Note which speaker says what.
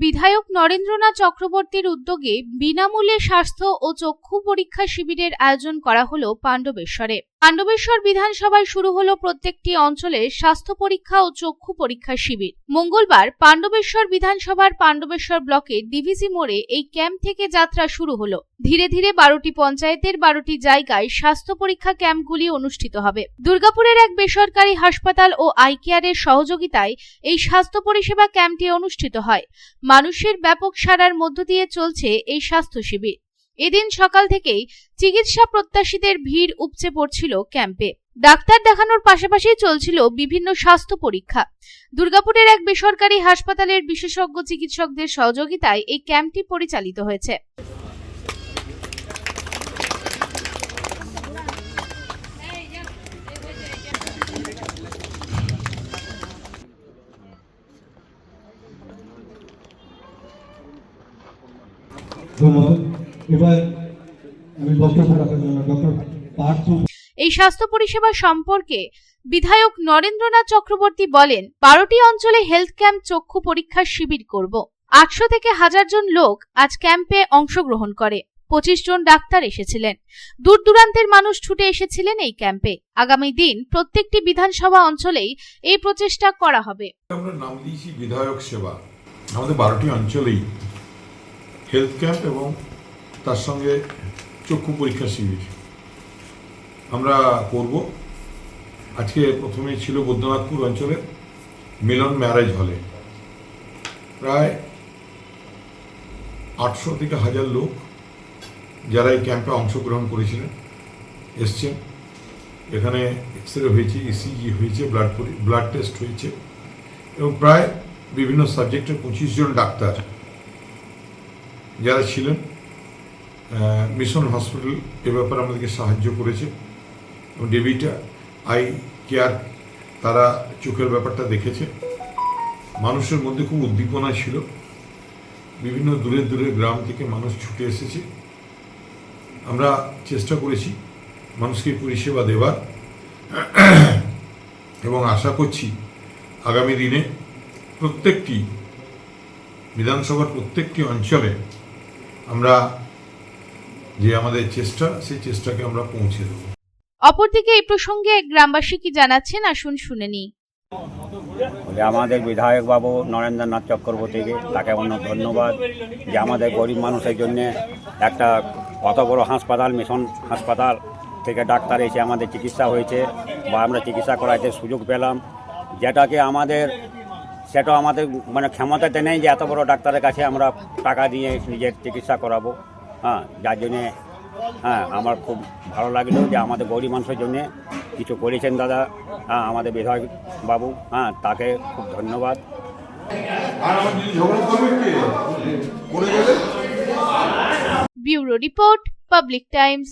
Speaker 1: বিধায়ক নরেন্দ্রনাথ চক্রবর্তীর উদ্যোগে বিনামূল্যে স্বাস্থ্য ও চক্ষু পরীক্ষা শিবিরের আয়োজন করা হল পাণ্ডবেশ্বরে। পাণ্ডবেশ্বর বিধানসভায় শুরু হলো প্রত্যেকটি অঞ্চলে স্বাস্থ্য পরীক্ষা ও চক্ষু পরীক্ষা শিবির। মঙ্গলবার পাণ্ডবেশ্বর বিধানসভার পাণ্ডবেশ্বর ব্লকে ডিভিসি মোড়ে এই ক্যাম্প থেকে যাত্রা শুরু হলো। ধীরে ধীরে বারোটি পঞ্চায়েতের বারোটি জায়গায় স্বাস্থ্য পরীক্ষা ক্যাম্পগুলি অনুষ্ঠিত হবে। দুর্গাপুরের এক বেসরকারি হাসপাতাল ও আই কেয়ারের সহযোগিতায় এই স্বাস্থ্য পরিষেবা ক্যাম্পটি অনুষ্ঠিত হয়। মানুষের ব্যাপক সারার মধ্য দিয়ে চলছে এই স্বাস্থ্য শিবির। এদিন সকাল থেকেই চিকিৎসা প্রত্যাশীদের ভিড় উপচে পড়ছিল ক্যাম্পে। ডাক্তার দেখানোর পাশাপাশি চলছিল বিভিন্ন স্বাস্থ্য পরীক্ষা। দুর্গাপুরের এক বেসরকারি হাসপাতালের বিশেষজ্ঞ চিকিৎসকদের সহযোগিতায় এই ক্যাম্পটি পরিচালিত হয়েছে।
Speaker 2: এবার আমি বক্তব্য রাখার জন্য ডক্টর পার্থ
Speaker 1: এই স্বাস্থ্য পরিষেবা সম্পর্কে বিধায়ক নরেন্দ্রনাথ চক্রবর্তী বলেন বারোটি অঞ্চলে হেলথ ক্যাম্প চক্ষু পরীক্ষার শিবির করব। আটশো থেকে হাজার জন লোক আজ ক্যাম্পে অংশগ্রহণ করে। পঁচিশ জন ডাক্তার এসেছিলেন। দূর দূরান্তের মানুষ ছুটে এসেছিলেন এই ক্যাম্পে। আগামী দিন প্রত্যেকটি বিধানসভা অঞ্চলেই এই প্রচেষ্টা করা হবে।
Speaker 3: আমরা নাম দিয়েছি বিধায়ক সেবা। আমাদের বারোটি অঞ্চলেই হেলথ ক্যাম্প এবং তার সঙ্গে চক্ষু পরীক্ষা শিবির। আমরা করব। আজকে প্রথমে ছিল বৈদ্যনাথপুর অঞ্চলের মিলন ম্যারেজ হলে। প্রায় আটশো থেকে হাজার লোক যারা এই ক্যাম্পে অংশগ্রহণ করেছিলেন, এসছেন। এখানে এক্স রে হয়েছে, ইসিজি হয়েছে, ব্লাড ব্লাড টেস্ট হয়েছে এবং প্রায় বিভিন্ন সাবজেক্টের পঁচিশ জন ডাক্তার যারা ছিলেন। মিশন হসপিটাল এ ব্যাপারে আমাদেরকে সাহায্য করেছে। এবং ডেভিটা আই কেয়ার, তারা চোখের ব্যাপারটা দেখেছে। মানুষের মধ্যে খুব উদ্দীপনা ছিল। বিভিন্ন দূরে দূরে গ্রাম থেকে মানুষ ছুটে এসেছে। আমরা চেষ্টা করেছি মানুষকে পরিষেবা দেওয়ার এবং আশা করছি আগামী দিনে প্রত্যেকটি, বিধানসভার প্রত্যেকটি অঞ্চলে আমরা যে আমাদের চেষ্টা সেই চেষ্টাকে আমরা পৌঁছে দেবো।
Speaker 1: অপরদিকে এই প্রসঙ্গে গ্রামবাসী কি জানাচ্ছেন? আসুন শুনে নিই।
Speaker 4: যে আমাদের বিধায়ক বাবু নরেন্দ্রনাথ চক্রবর্তীকে তাকে অনেক ধন্যবাদ যে আমাদের গরিব মানুষের জন্য একটা কত বড় হাসপাতাল মিশন হাসপাতাল থেকে ডাক্তার এসে আমাদের চিকিৎসা হয়েছে বা আমরা চিকিৎসা করাইতে সুযোগ পেলাম। যেটাকে আমাদের সেটা আমাদের মানে ক্ষমতাতে নেই যে এত বড় ডাক্তারের কাছে আমরা টাকা দিয়ে নিজের চিকিৎসা করাবো। হ্যাঁ যার জন্যে হ্যাঁ আমার খুব ভালো লাগল যে আমাদের গরিব মানুষের জন্যে কিছু করেছেন দাদা হ্যাঁ আমাদের বিধায়ক বাবু হ্যাঁ তাকে খুব ধন্যবাদ।
Speaker 3: আর আমার যদি ঝগড়া করবে কে? করে গেলে
Speaker 1: ব্যুরো রিপোর্ট পাবলিক টাইমস।